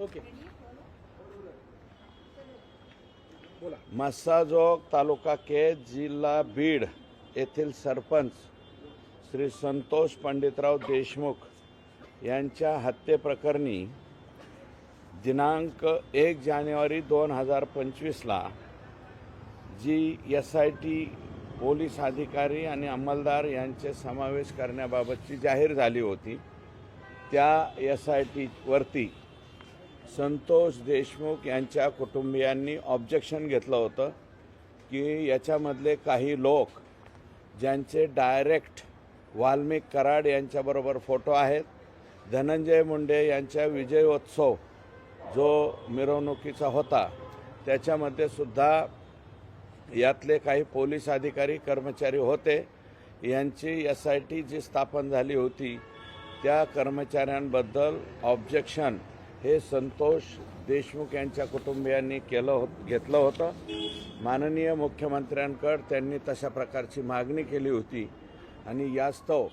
Okay. बोला. मस्साजोग तालुका केज जिल्हा बीड येथील सरपंच श्री संतोष पंडितराव देशमुख यांच्या हत्येप्रकरणी दिनांक एक जानेवारी दोन हजार पंचवीसला जी एस आय टी पोलीस अधिकारी आणि अंमलदार यांचे समावेश करण्याबाबतची जाहीर झाली होती त्या एस आय टीवरती संतोष देशमुख यांच्या कुटुंबियांनी ऑब्जेक्शन घेतलं होतं की याच्यामधले काही लोक ज्यांचे डायरेक्ट वाल्मिक कराड यांच्याबरोबर फोटो आहेत. धनंजय मुंडे यांच्या विजयोत्सव जो मिरवणुकीचा होता त्याच्यामध्ये सुद्धा यातले काही पोलीस अधिकारी कर्मचारी होते. यांची एस आय टी जी स्थापन झाली होती त्या कर्मचाऱ्यांबद्दल ऑब्जेक्शन हे संतोष देशमुख यांच्या कुटुंबियांनी केलं होत घेतलं होतं. माननीय मुख्यमंत्र्यांकडं त्यांनी तशा प्रकारची मागणी केली होती. आणि यास्तव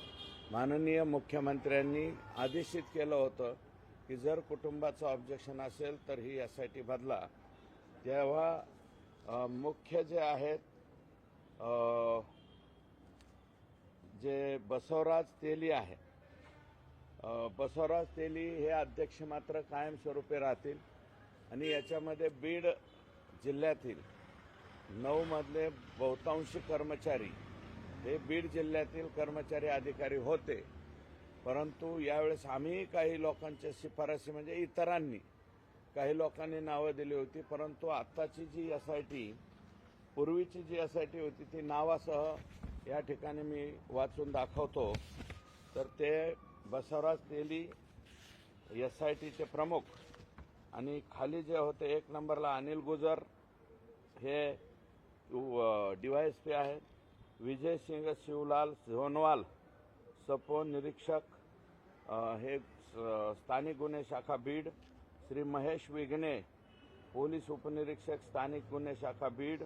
माननीय मुख्यमंत्र्यांनी आदेशित केलं होतं की जर कुटुंबाचं ऑब्जेक्शन असेल तर ही एस आय टी बदला. तेव्हा मुख्य जे आहेत जे बसवराज तेली आहे बसवराज तेली हे अध्यक्ष मात्र कायमस्वरूपी राहतील आणि याच्यामध्ये बीड जिल्ह्यातील नऊमधले बहुतांशी कर्मचारी हे बीड जिल्ह्यातील कर्मचारी अधिकारी होते. परंतु यावेळेस आम्ही काही लोकांच्या शिफारसी म्हणजे इतरांनी काही लोकांनी नावं दिली होती. परंतु आत्ताची जी एस आय टी पूर्वीची जी एस आय टी होती ती नावासह या ठिकाणी मी वाचून दाखवतो. तर ते बसवराज तेली एस आय टीचे प्रमुख. आणि खाली जे होते एक नंबरला अनिल गुजर हे डीवायएस पी आहेत. विजय सिंग शिवलाल झोनवाल सपो निरीक्षक हे स- स्थानिक गुन्हे शाखा बीड श्री महेश विघ्ने पोलीस उपनिरीक्षक स्थानिक गुन्हे शाखा बीड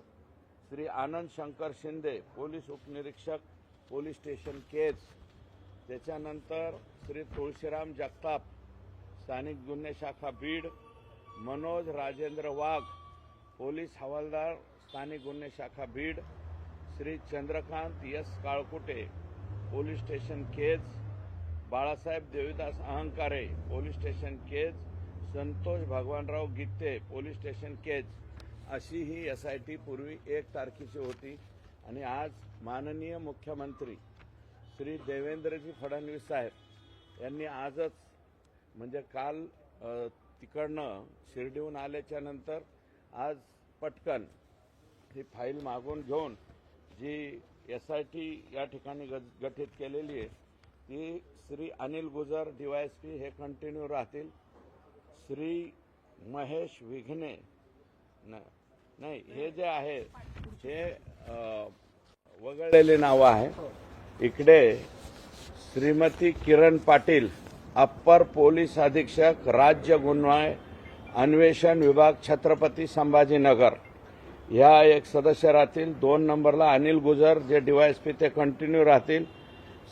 श्री आनंद शंकर शिंदे पोलीस उपनिरीक्षक पोलीस स्टेशन केज. त्याच्यानंतर श्री तुळशीराम जगताप स्थानिक गुन्हे शाखा बीड मनोज राजेंद्र वाघ पोलीस हवालदार स्थानिक गुन्हे शाखा Beed Shri Chandrakant S Kalkute police station Kaij Balasaheb Devidas Ahankare police station Kaij Santosh Bhagwanrao Gitte police station Kaij. अशी ही एस आय टी पूर्वी एक तारखेची होती आणि आज माननीय मुख्यमंत्री श्री देवेंद्रजी फडणवीस साहेब यांनी आजच म्हणजे काल तिकडनं शिर्डीहून आल्याच्यानंतर आज पटकन ही फाईल मागून घेऊन जी एस आय टी या ठिकाणी गठीत केलेली आहे ती श्री अनिल गुजर डीवायएसपी हे कंटिन्यू राहतील. श्री महेश विघ्ने न- नाही हे जे आहे हे वगळलेले नावं आहे. इकडे श्रीमती किरण पाटील अप्पर पोलीस अधीक्षक राज्य गुन्हे अन्वेषण विभाग छत्रपती संभाजीनगर. ह्या एक सदस्य राहतील. दोन नंबरला अनिल गुजर जे डीवायएसपी ते कंटिन्यू राहतील.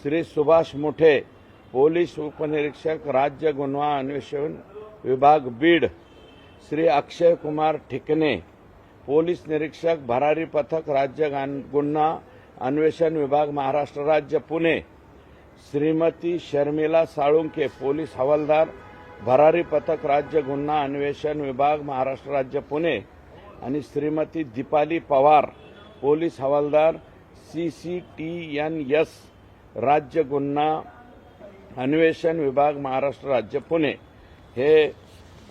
श्री सुभाष मुठे पोलीस उपनिरीक्षक राज्य गुन्हा अन्वेषण विभाग बीड. श्री अक्षय कुमार ठिकणे पोलीस निरीक्षक भरारी पथक राज्य गान- गुन्हा अन्वेषण विभाग महाराष्ट्र राज्य पुणे. श्रीमती शर्मिला साळुंके पोलीस हवालदार. भरारी पथक राज्य गुन्हा अन्वेषण विभाग महाराष्ट्र राज्य पुणे. आणि श्रीमती दीपाली पवार पोलीस हवालदार. C C T N S राज्य गुन्हा अन्वेषण विभाग महाराष्ट्र राज्य पुणे. हे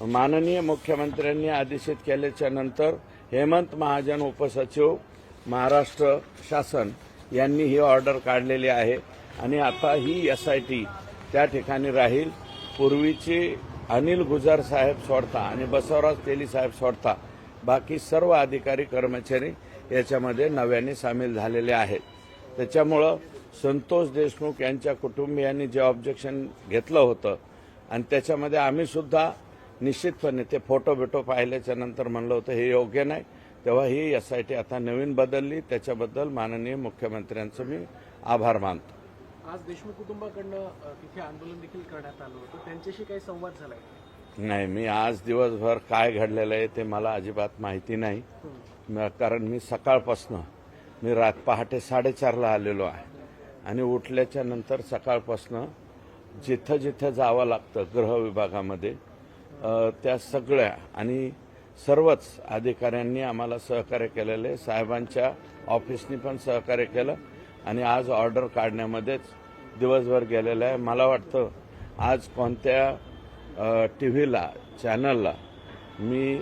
माननीय मुख्यमंत्र्यांनी आदेशित केल्याच्यानंतर हेमंत महाजन उपसचिव महाराष्ट्र शासन यांनी ही ऑर्डर काढलेली आहे आणि आता ही एस आय टी त्या ठिकाणी राहील. पूर्वीची अनिल गुजार साहेब सोडता आणि बसवराज तेली साहेब सोडता बाकी सर्व अधिकारी कर्मचारी याच्यामध्ये नव्याने सामील झालेले आहेत. त्याच्यामुळं संतोष देशमुख यांच्या कुटुंबियांनी जे ऑब्जेक्शन घेतलं होतं आणि त्याच्यामध्ये आम्ही सुद्धा निश्चितपणे ते फोटो बिटो पाहिल्याच्या नंतर म्हणलं होतं हे योग्य नाही. तेव्हा ही एस आय टी आता नवीन बदलली. त्याच्याबद्दल माननीय मुख्यमंत्र्यांचं मी आभार मानतो. आज देशमुख कुटुंबाकडनं तिथे आंदोलन देखील करण्यात आलं होतं. त्यांच्याशी काही संवाद झालाय नाही मी आज दिवसभर काय घडलेलं आहे ते मला अजिबात माहिती नाही. कारण मी सकाळपासनं मी रात पहाटे साडेचारला आलेलो आहे. आणि उठल्याच्या नंतर सकाळपासनं जिथं जिथं जावं लागतं गृह विभागामध्ये त्या सगळ्या आणि सर्वच अधिकाऱ्यांनी आम्हाला सहकार्य केलेलं आहे साहेबांच्या ऑफिसनी पण सहकार्य केलं आणि आज ऑर्डर काढण्यामध्येच दिवसभर गेलेलं आहे. मला वाटतं आज कोणत्या टी व्हीला चॅनलला मी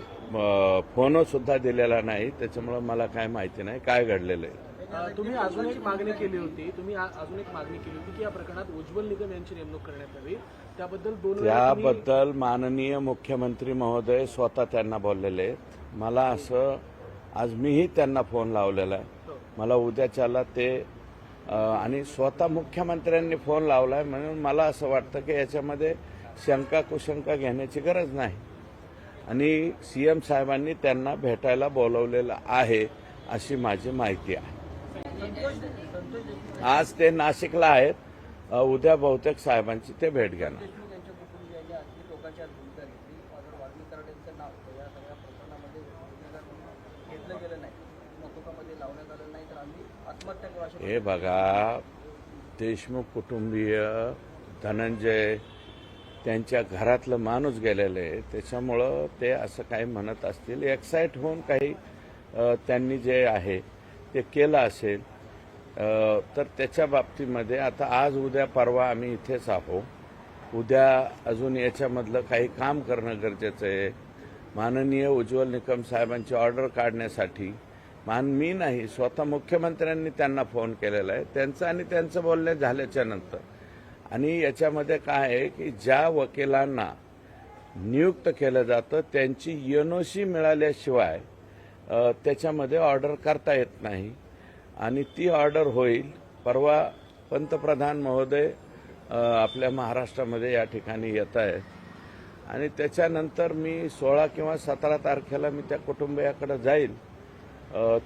फोनसुद्धा दिलेला नाही त्याच्यामुळं मला काय माहिती नाही. काय घडलेलं आहे? तुम्ही अजून एक मागणी केली होती तुम्ही अजून एक मागणी केली होती की या प्रकरणात उज्ज्वल निगम यांची नेमणूक करण्यात यावी. त्याबद्दल दोन त्याबद्दल माननीय मुख्यमंत्री महोदय स्वतः त्यांना बोललेले आहेत. मला असं आज मीही त्यांना फोन लावलेला आहे. मला उद्याच्याला ते आणि स्वतः मुख्यमंत्र्यांनी फोन लावलाय म्हणून मला असं वाटतं की याच्यामध्ये शंका कुशंका घेण्याची गरज नाही. आणि सीएम साहेबांनी त्यांना भेटायला बोलवलेलं आहे अशी माझी माहिती आहे. आज ते नाशिकला आहेत. उद्या बहुतेक साहेबांची ते भेट घेणार. हे बघा देशमुख कुटुंबीय धनंजय त्यांच्या घरातलं माणूस गेलेलं आहे. त्याच्यामुळं ते असं काही म्हणत असतील. एक्साईट होऊन काही त्यांनी जे आहे ते केलं असेल. तर त्याच्या बाबतीमध्ये आता आज उद्या परवा आम्ही इथेच आहोत उद्या अजून याच्यामधलं काही काम करणं गरजेचं आहे. माननीय उज्ज्वल निकम साहेबांची ऑर्डर काढण्यासाठी मान मी नाही स्वतः मुख्यमंत्र्यांनी त्यांना फोन केलेला आहे. त्यांचं आणि त्यांचं बोलणे झाल्याच्यानंतर. आणि याच्यामध्ये काय आहे की ज्या वकिलांना नियुक्त केलं जातं त्यांची एनओसी मिळाल्याशिवाय त्याच्यामध्ये ऑर्डर करता येत नाही. आणि ती ऑर्डर होईल. परवा पंतप्रधान महोदय आपल्या महाराष्ट्रामध्ये या ठिकाणी येत आहेत. आणि त्याच्यानंतर मी सोळा किंवा सतरा तारखेला मी त्या कुटुंबियाकडे जाईल.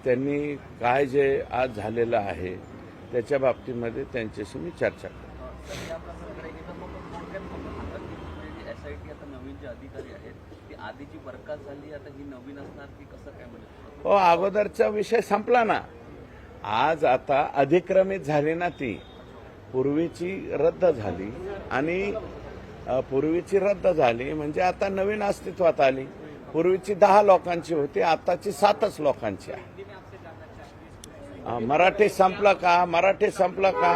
त्यांनी काय जे आज झालेलं आहे त्याच्या बाबतीमध्ये त्यांच्याशी मी चर्चा करेन. हो अगोदरचा विषय संपला ना. आज आता अधिक्रमित झाली ना ती पूर्वीची रद्द झाली आणि पूर्वीची रद्द झाली म्हणजे आता नवीन अस्तित्वात आली. पूर्वीची दहा लोकांची होती आताची सातच लोकांची आहे. मराठी संपलं का? मराठी संपलं का?